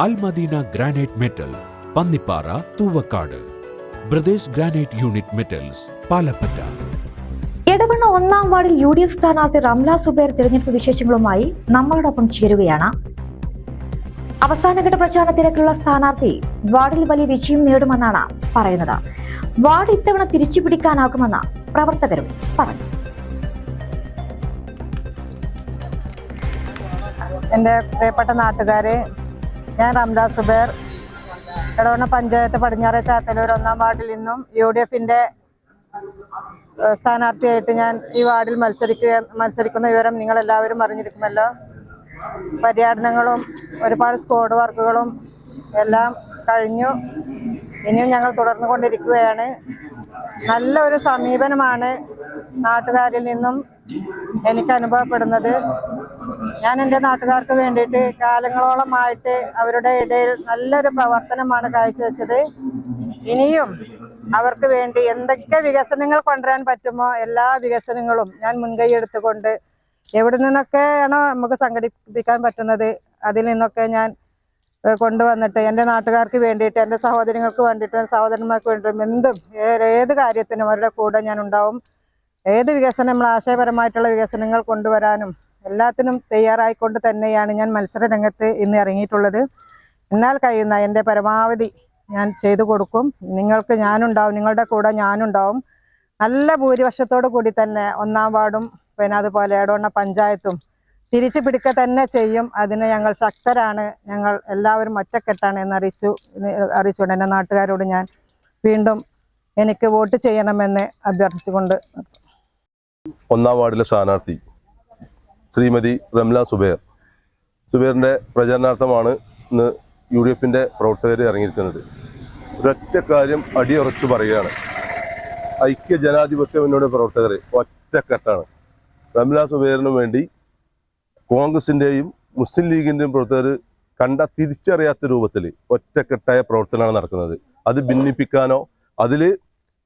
Almadina granite metal Pannippara Thuvakkad. Brothers granite unit metals Palappatta. Edavanna ഒന്നാം വാർഡിൽ U D F സ്ഥാനാർത്ഥി റംല സുബേർ തിരഞ്ഞെടുപ്പ് വിശേഷങ്ങളുമായി നമ്മളോടൊപ്പം ചേരുകയാണ്. അവസാനഘട്ട പ്രചാരണ തിരക്കുള്ള സ്ഥാനാർത്ഥി വാർഡിൽ വലിയ വിജയം നേടുമെന്നാണ് പറയുന്നത്. വാർഡ് ഇത്തവണ തിരിച്ചു പിടിക്കാനാകുമെന്ന് പ്രവർത്തകരും പറഞ്ഞു. എന്റെ പ്രിയപ്പെട്ട നാട്ടുകാരെ ഞാൻ റംലാ സുബേർ. എടവണ്ണ പഞ്ചായത്ത് പടിഞ്ഞാറെ ചാത്തലൂർ ഒന്നാം വാർഡിൽ നിന്നും യു ഡി എഫിന്റെ സ്ഥാനാർത്ഥിയായിട്ട് ഞാൻ ഈ വാർഡിൽ മത്സരിക്കുക മത്സരിക്കുന്ന വിവരം നിങ്ങൾ എല്ലാവരും അറിഞ്ഞിരിക്കുമല്ലോ. പര്യടനങ്ങളും ഒരുപാട് സ്കോഡ് വർക്കുകളും എല്ലാം കഴിഞ്ഞു. ഇനിയും ഞങ്ങൾ തുടർന്നു കൊണ്ടിരിക്കുകയാണ്. നല്ല ഒരു സമീപനമാണ് നാട്ടുകാരിൽ നിന്നും എനിക്ക് അനുഭവപ്പെടുന്നത് ഞാൻ എന്റെ നാട്ടുകാർക്ക് വേണ്ടിയിട്ട് കാലങ്ങളോളമായിട്ട് അവരുടെ ഇടയിൽ നല്ലൊരു പ്രവർത്തനമാണ് കാഴ്ചവെച്ചത്. ഇനിയും അവർക്ക് വേണ്ടി എന്തൊക്കെ വികസനങ്ങൾ കൊണ്ടുവരാൻ പറ്റുമോ എല്ലാ വികസനങ്ങളും ഞാൻ മുൻകൈ എടുത്തുകൊണ്ട് എവിടെ നിന്നൊക്കെയാണോ നമുക്ക് സംഘടിപ്പിക്കാൻ പറ്റുന്നത് അതിൽ നിന്നൊക്കെ ഞാൻ കൊണ്ടുവന്നിട്ട് എന്റെ നാട്ടുകാർക്ക് വേണ്ടിയിട്ട് എന്റെ സഹോദരങ്ങൾക്ക് വേണ്ടിയിട്ടും സഹോദരന്മാർക്ക് വേണ്ടിയിട്ടും എന്തും ഏത് കാര്യത്തിനും അവരുടെ കൂടെ ഞാൻ ഉണ്ടാവും. ഏത് വികസനം നമ്മൾ ആശയപരമായിട്ടുള്ള വികസനങ്ങൾ കൊണ്ടുവരാനും എല്ലാത്തിനും തയ്യാറായിക്കൊണ്ട് തന്നെയാണ് ഞാൻ മത്സര രംഗത്ത് ഇന്ന് ഇറങ്ങിയിട്ടുള്ളത്. എന്നാൽ കഴിയുന്ന എന്റെ പരമാവധി ഞാൻ ചെയ്തു കൊടുക്കും. നിങ്ങൾക്ക് ഞാനുണ്ടാവും നിങ്ങളുടെ കൂടെ ഞാനുണ്ടാവും. നല്ല ഭൂരിപക്ഷത്തോടു കൂടി തന്നെ ഒന്നാം വാർഡും പിന്നെ അതുപോലെ എടവണ്ണ പഞ്ചായത്തും തിരിച്ചു പിടിക്ക തന്നെ ചെയ്യും. അതിന് ഞങ്ങൾ ശക്തരാണ്. ഞങ്ങൾ എല്ലാവരും ഒറ്റക്കെട്ടാണ് എന്ന് അറിയിച്ചു അറിയിച്ചുകൊണ്ട് എന്റെ നാട്ടുകാരോട് ഞാൻ വീണ്ടും എനിക്ക് വോട്ട് ചെയ്യണമെന്ന് അഭ്യർത്ഥിച്ചുകൊണ്ട് ഒന്നാം വാർഡിലെ സ്ഥാനാർത്ഥി ശ്രീമതി റംല സുബേർ. സുബേറിന്റെ പ്രചരണാർത്ഥമാണ് ഇന്ന് യു ഡി എഫിന്റെ പ്രവർത്തകർ ഇറങ്ങിയിരിക്കുന്നത്. ഒരൊറ്റ കാര്യം അടിയുറച്ചു പറയുകയാണ്. ഐക്യ ജനാധിപത്യ മുന്നോട്ട് പ്രവർത്തകർ ഒറ്റക്കെട്ടാണ്. റംല സുബേറിന് വേണ്ടി കോൺഗ്രസിന്റെയും മുസ്ലിം ലീഗിന്റെയും പ്രവർത്തകർ കണ്ട തിരിച്ചറിയാത്ത രൂപത്തിൽ ഒറ്റക്കെട്ടായ പ്രവർത്തനമാണ് നടക്കുന്നത്. അത് ഭിന്നിപ്പിക്കാനോ അതിൽ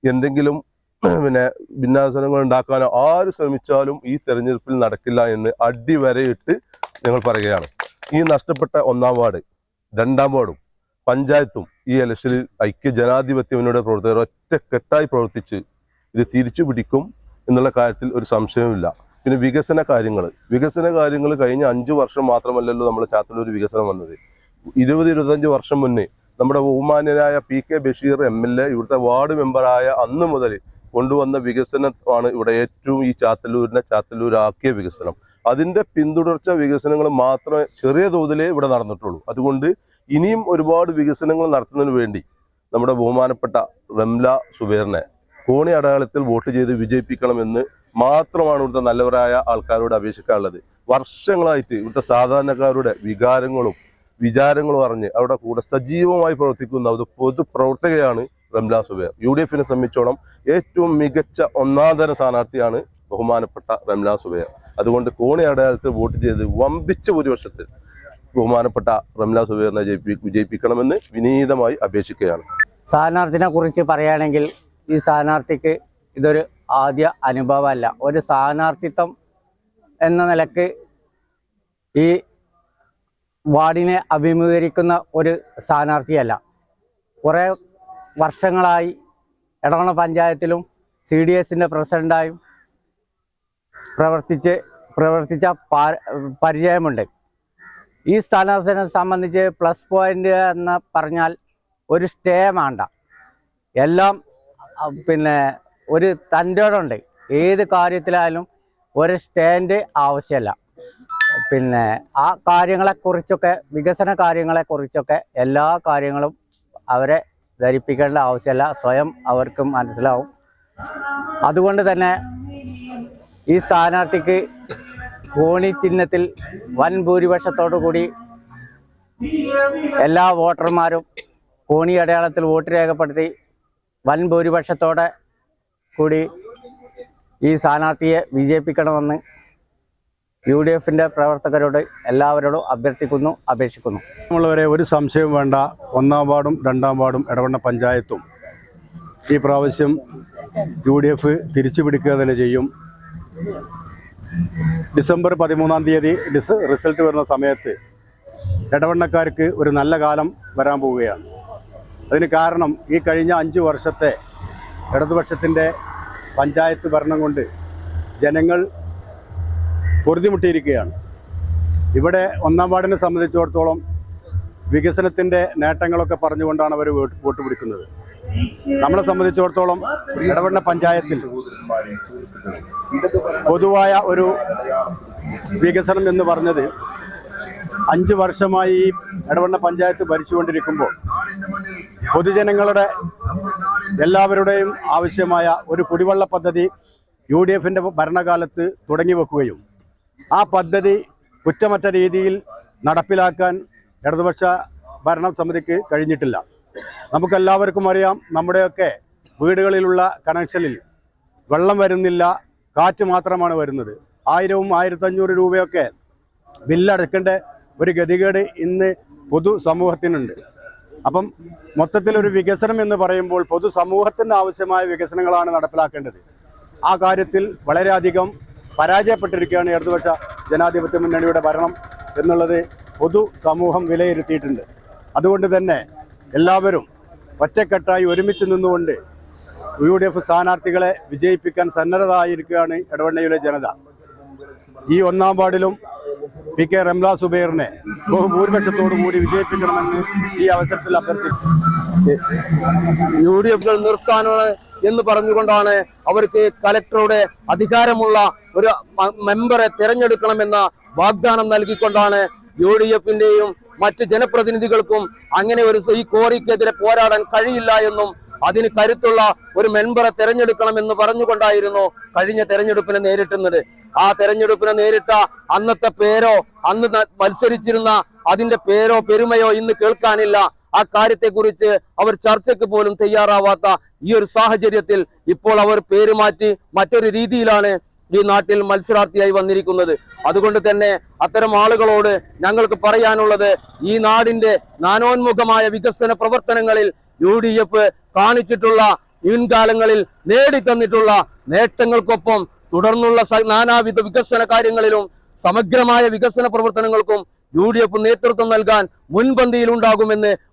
എന്തെങ്കിലും പിന്നെ ഭിന്നാസനങ്ങൾ ഉണ്ടാക്കാനോ ആര് ശ്രമിച്ചാലും ഈ തെരഞ്ഞെടുപ്പിൽ നടക്കില്ല എന്ന് അടിവരയിട്ട് ഞങ്ങൾ പറയുകയാണ്. ഈ നഷ്ടപ്പെട്ട ഒന്നാം വാർഡ് രണ്ടാം വാർഡും പഞ്ചായത്തും ഈ ഇലക്ഷനിൽ ഐക്യ ജനാധിപത്യവിനോട് പ്രവർത്തകർ ഒറ്റക്കെട്ടായി പ്രവർത്തിച്ച് ഇത് തിരിച്ചു പിടിക്കും എന്നുള്ള കാര്യത്തിൽ ഒരു സംശയവുമില്ല. പിന്നെ വികസന കാര്യങ്ങൾ വികസന കാര്യങ്ങൾ കഴിഞ്ഞ അഞ്ചു വർഷം മാത്രമല്ലല്ലോ നമ്മുടെ ചാത്തലൂർ വികസനം വന്നത്. ഇരുപത് ഇരുപത്തഞ്ച് വർഷം മുന്നേ നമ്മുടെ ബഹുമാന്യനായ P K Basheer M L A ഇവിടുത്തെ വാർഡ് മെമ്പറായ അന്ന് മുതൽ കൊണ്ടുവന്ന വികസനമാണ് ഇവിടെ ഏറ്റവും ഈ ചാത്തല്ലൂരിനെ ചാത്തല്ലൂരാക്കിയ വികസനം. അതിന്റെ പിന്തുടർച്ച വികസനങ്ങൾ മാത്രമേ ചെറിയ തോതിലേ ഇവിടെ നടന്നിട്ടുള്ളൂ. അതുകൊണ്ട് ഇനിയും ഒരുപാട് വികസനങ്ങൾ നടത്തുന്നതിന് വേണ്ടി നമ്മുടെ ബഹുമാനപ്പെട്ട റംല സുബേറിനെ കോണി അടയാളത്തിൽ വോട്ട് ചെയ്ത് വിജയിപ്പിക്കണമെന്ന് മാത്രമാണ് ഇവിടുത്തെ നല്ലവരായ ആൾക്കാരോട് അപേക്ഷിക്കാനുള്ളത്. വർഷങ്ങളായിട്ട് ഇവിടുത്തെ സാധാരണക്കാരുടെ വികാരങ്ങളും വിചാരങ്ങളും അറിഞ്ഞ് അവരുടെ കൂടെ സജീവമായി പ്രവർത്തിക്കുന്ന ഒരു പൊതുപ്രവർത്തകയാണ് റംല സുബേർ. യു ഡി എഫിനെ സംബന്ധിച്ചോളം ഏറ്റവും മികച്ച ഒന്നാന്തര സ്ഥാനാർത്ഥിയാണ് ബഹുമാനപ്പെട്ട റംലാ സുബേർ. അതുകൊണ്ട് കോണി അടയാളത്തിൽ വോട്ട് ചെയ്ത് വമ്പിച്ച ഒരു വർഷത്തിൽ ബഹുമാനപ്പെട്ട റംലാ സുബേറിനെ ജയിപ്പി വിജയിപ്പിക്കണമെന്ന് വിനീതമായി അപേക്ഷിക്കുകയാണ്. സ്ഥാനാർത്ഥിനെ കുറിച്ച് പറയുകയാണെങ്കിൽ ഈ സ്ഥാനാർത്ഥിക്ക് ഇതൊരു ആദ്യ അനുഭവമല്ല. ഒരു സ്ഥാനാർത്ഥിത്വം എന്ന നിലയ്ക്ക് ഈ വാർഡിനെ അഭിമുഖീകരിക്കുന്ന ഒരു സ്ഥാനാർത്ഥിയല്ല. കുറേ വർഷങ്ങളായി എടവണ പഞ്ചായത്തിലും സി ഡി എസിന്റെ പ്രസിഡന്റായും പ്രവർത്തിച്ച് പ്രവർത്തിച്ച പരിചയമുണ്ട്. ഈ സ്ഥാനാർത്ഥിനെ സംബന്ധിച്ച് പ്ലസ് പോയിന്റ് എന്ന് പറഞ്ഞാൽ ഒരു സ്റ്റേ വേണ്ട എല്ലാം പിന്നെ ഒരു തന്റെടുണ്ട്. ഏത് കാര്യത്തിലായാലും ഒരു സ്റ്റാൻഡ് ആവശ്യമല്ല പിന്നെ ആ കാര്യങ്ങളെക്കുറിച്ചൊക്കെ വികസന കാര്യങ്ങളെക്കുറിച്ചൊക്കെ എല്ലാ കാര്യങ്ങളും അവരെ ധരിപ്പിക്കേണ്ട ആവശ്യമില്ല. സ്വയം അവർക്ക് മനസ്സിലാവും. അതുകൊണ്ട് തന്നെ ഈ സ്ഥാനാർത്ഥിക്ക് കോണി ചിഹ്നത്തിൽ വൻ ഭൂരിപക്ഷത്തോടു കൂടി എല്ലാ വോട്ടർമാരും കോണി അടയാളത്തിൽ വോട്ട് രേഖപ്പെടുത്തി വൻ ഭൂരിപക്ഷത്തോടെ കൂടി ഈ സ്ഥാനാർത്ഥിയെ വിജയിപ്പിക്കണമെന്ന് യു ഡി എഫിന്റെ പ്രവർത്തകരോട് എല്ലാവരോടും അഭ്യർത്ഥിക്കുന്നു അപേക്ഷിക്കുന്നു. നമ്മളവരെ ഒരു സംശയവും വേണ്ട. ഒന്നാം വാർഡും രണ്ടാം വാർഡും ഇടവണ്ണ പഞ്ചായത്തും. ഈ പ്രാവശ്യം യു ഡി എഫ് തിരിച്ചു പിടിക്കുക തന്നെ ചെയ്യും. ഡിസംബർ പതിമൂന്നാം തീയതി ഡിസ് റിസൾട്ട് വരുന്ന സമയത്ത് ഇടവണ്ണക്കാർക്ക് ഒരു നല്ല കാലം വരാൻ പോവുകയാണ്. അതിന് കാരണം ഈ കഴിഞ്ഞ അഞ്ച് വർഷത്തെ ഇടതുപക്ഷത്തിന്റെ പഞ്ചായത്ത് ഭരണം കൊണ്ട് ജനങ്ങൾ പൊറുതിമുട്ടിയിരിക്കുകയാണ് ഇവിടെ ഒന്നാം വാർഡിനെ സംബന്ധിച്ചിടത്തോളം വികസനത്തിന്റെ നേട്ടങ്ങളൊക്കെ പറഞ്ഞുകൊണ്ടാണ് അവർ വോട്ട് പിടിക്കുന്നത്. നമ്മളെ സംബന്ധിച്ചിടത്തോളം ഇടവണ്ണ പഞ്ചായത്തിൽ പൊതുവായ ഒരു വികസനം എന്ന് പറഞ്ഞത് അഞ്ച് വർഷമായി ഇടവണ്ണ പഞ്ചായത്ത് ഭരിച്ചുകൊണ്ടിരിക്കുമ്പോൾ പൊതുജനങ്ങളുടെ എല്ലാവരുടെയും ആവശ്യമായ ഒരു കുടിവെള്ള പദ്ധതി യു ഡി എഫിന്റെ ഭരണകാലത്ത് തുടങ്ങി വെക്കുകയും ആ പദ്ധതി കുറ്റമറ്റ രീതിയിൽ നടപ്പിലാക്കാൻ ഇടതുപക്ഷ ഭരണ സമിതിക്ക് കഴിഞ്ഞിട്ടില്ല. നമുക്കെല്ലാവർക്കും അറിയാം നമ്മുടെയൊക്കെ വീടുകളിലുള്ള കണക്ഷനിൽ വെള്ളം വരുന്നില്ല കാറ്റ് മാത്രമാണ് വരുന്നത്. ആയിരവും ആയിരത്തഞ്ഞൂറ് രൂപയൊക്കെ ബില്ലടക്കേണ്ട ഒരു ഗതികേട് ഇന്ന് പൊതു സമൂഹത്തിനുണ്ട് അപ്പം മൊത്തത്തിലൊരു വികസനം എന്ന് പറയുമ്പോൾ പൊതു സമൂഹത്തിന് ആവശ്യമായ വികസനങ്ങളാണ് നടപ്പിലാക്കേണ്ടത്. ആ കാര്യത്തിൽ വളരെയധികം പരാജയപ്പെട്ടിരിക്കുകയാണ് ഇടതുപക്ഷ ജനാധിപത്യ മുന്നണിയുടെ ഭരണം എന്നുള്ളത് പൊതു സമൂഹം വിലയിരുത്തിയിട്ടുണ്ട്. അതുകൊണ്ട് തന്നെ എല്ലാവരും ഒറ്റക്കെട്ടായി ഒരുമിച്ച് നിന്നുകൊണ്ട് യു ഡി എഫ് സ്ഥാനാർത്ഥികളെ വിജയിപ്പിക്കാൻ സന്നദ്ധരായിരിക്കുകയാണ് ഇടവണ്ണയിലെ ജനത. ഈ ഒന്നാം വാർഡിലും പി കെ റംല സുബൈറിനെ ബഹുഭൂരിപക്ഷത്തോടു കൂടി വിജയിപ്പിക്കണമെന്ന് ഈ അവസരത്തിൽ അഭ്യർത്ഥിച്ചു യു ഡി എഫുകൾ നിർത്താനാണ് എന്ന് പറഞ്ഞുകൊണ്ടാണ് അവർക്ക് കലക്ടറുടെ അധികാരമുള്ള ഒരു മെമ്പറെ തിരഞ്ഞെടുക്കണമെന്ന വാഗ്ദാനം നൽകിക്കൊണ്ടാണ് യു ഡി എഫിന്റെയും മറ്റ് ജനപ്രതിനിധികൾക്കും അങ്ങനെ ഒരു ഈ കോറിക്കെതിരെ പോരാടാൻ കഴിയില്ല എന്നും അതിന് കരുത്തുള്ള ഒരു മെമ്പറെ തെരഞ്ഞെടുക്കണമെന്ന് പറഞ്ഞുകൊണ്ടായിരുന്നു കഴിഞ്ഞ തെരഞ്ഞെടുപ്പിനെ നേരിട്ടുന്നത്. ആ തെരഞ്ഞെടുപ്പിനെ നേരിട്ട അന്നത്തെ പേരോ അന്ന് മത്സരിച്ചിരുന്ന അതിന്റെ പേരോ പെരുമയോ ഇന്ന് കേൾക്കാനില്ല. ആ കാര്യത്തെക്കുറിച്ച് അവർ ചർച്ചയ്ക്ക് പോലും തയ്യാറാവാത്ത ഈ ഒരു സാഹചര്യത്തിൽ ഇപ്പോൾ അവർ പേര് മാറ്റി മറ്റൊരു രീതിയിലാണ് ഈ നാട്ടിൽ മത്സരാർത്ഥിയായി വന്നിരിക്കുന്നത്. അതുകൊണ്ട് തന്നെ അത്തരം ആളുകളോട് ഞങ്ങൾക്ക് പറയാനുള്ളത് ഈ നാടിന്റെ നാനോന്മുഖമായ വികസന പ്രവർത്തനങ്ങളിൽ യു ഡി എഫ് കാണിച്ചിട്ടുള്ള മുൻകാലങ്ങളിൽ നേടിത്തന്നിട്ടുള്ള നേട്ടങ്ങൾക്കൊപ്പം തുടർന്നുള്ള നാനാവിധ വികസന കാര്യങ്ങളിലും സമഗ്രമായ വികസന പ്രവർത്തനങ്ങൾക്കും യു ഡി എഫ് നേതൃത്വം നൽകാൻ മുൻപന്തിയിൽ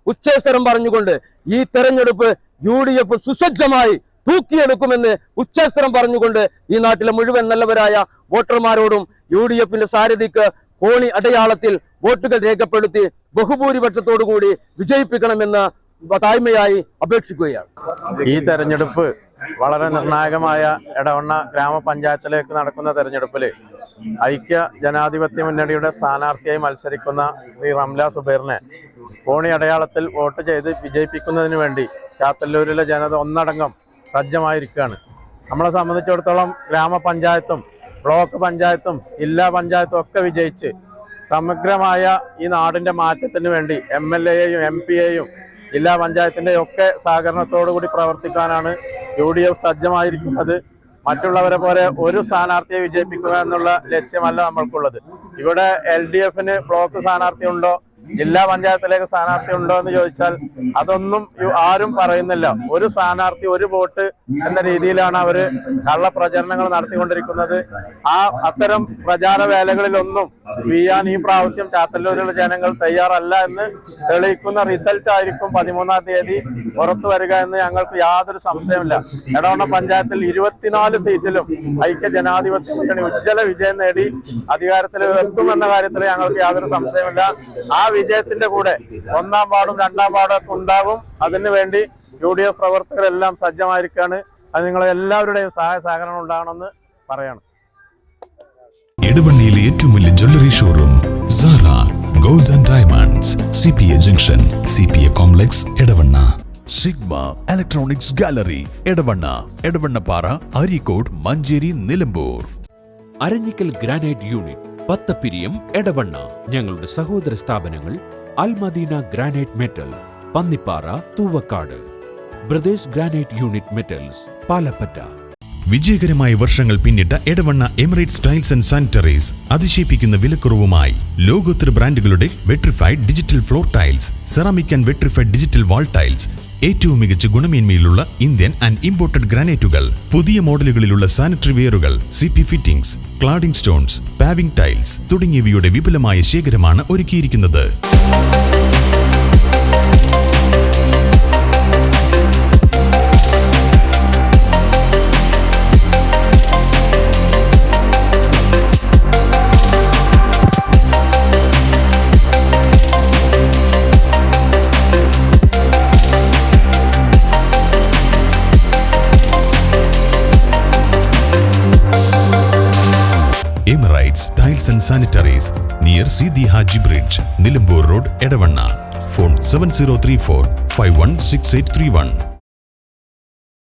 ഉച്ചേസ്വരം പറഞ്ഞുകൊണ്ട് ഈ തെരഞ്ഞെടുപ്പ് യു ഡി എഫ് സുസജ്ജമായി തൂക്കിയെടുക്കുമെന്ന് ഉച്ചേസ്വരം പറഞ്ഞുകൊണ്ട് ഈ നാട്ടിലെ മുഴുവൻ നല്ലവരായ വോട്ടർമാരോടും യു ഡി എഫിന്റെ സാരഥിക്ക് കോണി അടയാളത്തിൽ വോട്ടുകൾ രേഖപ്പെടുത്തി ബഹുഭൂരിപക്ഷത്തോടുകൂടി വിജയിപ്പിക്കണമെന്ന് തായ്മയായി അപേക്ഷിക്കുകയാണ്. ഈ തെരഞ്ഞെടുപ്പ് വളരെ നിർണായകമായ എടവണ്ണ ഗ്രാമപഞ്ചായത്തിലേക്ക് നടക്കുന്ന തെരഞ്ഞെടുപ്പിൽ ഐക്യ ജനാധിപത്യ മുന്നണിയുടെ സ്ഥാനാർത്ഥിയായി മത്സരിക്കുന്ന ശ്രീ റംല സുബൈറിനെ കോണി അടയാളത്തിൽ വോട്ട് ചെയ്ത് വിജയിപ്പിക്കുന്നതിന് വേണ്ടി ചാത്തല്ലൂരിലെ ജനത ഒന്നടങ്കം സജ്ജമായിരിക്കുകയാണ്. നമ്മളെ സംബന്ധിച്ചിടത്തോളം ഗ്രാമപഞ്ചായത്തും ബ്ലോക്ക് പഞ്ചായത്തും ജില്ലാ പഞ്ചായത്തും ഒക്കെ വിജയിച്ച് സമഗ്രമായ ഈ നാടിന്റെ മാറ്റത്തിന് വേണ്ടി എം എൽ എയെയും എം പി എയും ജില്ലാ പഞ്ചായത്തിന്റെയും ഒക്കെ സഹകരണത്തോടു കൂടി പ്രവർത്തിക്കാനാണ് യു ഡി എഫ് സജ്ജമായിരിക്കുന്നത്. മറ്റുള്ളവരെ പോലെ ഒരു സ്ഥാനാർത്ഥിയെ വിജയിപ്പിക്കുക എന്നുള്ള ലക്ഷ്യമല്ല നമ്മൾക്കുള്ളത്. ഇവിടെ എൽ ഡി എഫിന് ബ്ലോക്ക് സ്ഥാനാർത്ഥി ഉണ്ടോ ജില്ലാ പഞ്ചായത്തിലേക്ക് സ്ഥാനാർത്ഥി ഉണ്ടോ എന്ന് ചോദിച്ചാൽ അതൊന്നും ആരും പറയുന്നില്ല. ഒരു സ്ഥാനാർത്ഥി ഒരു വോട്ട് എന്ന രീതിയിലാണ് അവർ കള്ള പ്രചരണങ്ങൾ നടത്തിക്കൊണ്ടിരിക്കുന്നത്. ആ അത്തരം പ്രചാര വേലകളിലൊന്നും ചെയ്യാൻ ഈ പ്രാവശ്യം ചാത്തല്ലൂരിലെ ജനങ്ങൾ തയ്യാറല്ല എന്ന് തെളിയിക്കുന്ന റിസൾട്ട് ആയിരിക്കും പതിമൂന്നാം തീയതി പുറത്തു വരിക എന്ന് ഞങ്ങൾക്ക് യാതൊരു സംശയമില്ല. എടവണ്ണ പഞ്ചായത്തിൽ ഇരുപത്തിനാല് സീറ്റിലും ഐക്യ ജനാധിപത്യ മുന്നണി ഉജ്ജ്വല വിജയം നേടി അധികാരത്തിൽ എത്തുമെന്ന കാര്യത്തിൽ ഞങ്ങൾക്ക് യാതൊരു സംശയമില്ല. ആ വിജയത്തിന്റെ കൂടെ ഒന്നാം വാർഡും രണ്ടാം വാർഡും ഒക്കെ ഉണ്ടാകും അതിനുവേണ്ടി യു ഡി എഫ് പ്രവർത്തകരെല്ലാം സജ്ജമായിരിക്കാണ്. അത് നിങ്ങളെ എല്ലാവരുടെയും സഹായ സഹകരണം ഉണ്ടാകണമെന്ന് പറയണം. ഇടവണ്ണിയിലെ ഏറ്റവും വലിയ jewellery showroom Sara gold and diamonds C P A junction C P A complex Edavanna. Sigma electronics gallery Edavanna. Edavannappara Areekode Manjeri Nilambur. Aranjikkal granite unit Pathappiriyam Edavanna. ഞങ്ങളുടെ സഹോദര സ്ഥാപനങ്ങൾ Almadina granite metal Pannippara Thuvakkad. Brothers granite unit metals Palappetta. വിജയകരമായ വർഷങ്ങൾ പിന്നിട്ട Edavanna Emirates tiles and sanitaries അതിശയിപ്പിക്കുന്ന വിലക്കുറവുമായി ലോകോത്തര ബ്രാൻഡുകളുടെ vitrified digital floor tiles ceramic and vitrified digital wall tiles ഏറ്റവും മികച്ച ഗുണമേന്മയിലുള്ള ഇന്ത്യൻ ആൻഡ് ഇമ്പോർട്ടഡ് ഗ്രാനൈറ്റുകൾ പുതിയ മോഡലുകളിലുള്ള sanitary വെയറുകൾ C P fittings cladding stones paving tiles തുടങ്ങിയവയുടെ വിപുലമായ ശേഖരമാണ് ഒരുക്കിയിരിക്കുന്നത്. Sanitaries near C the Haji bridge Nilambur road Edavanna phone seven zero three four five one six eight three one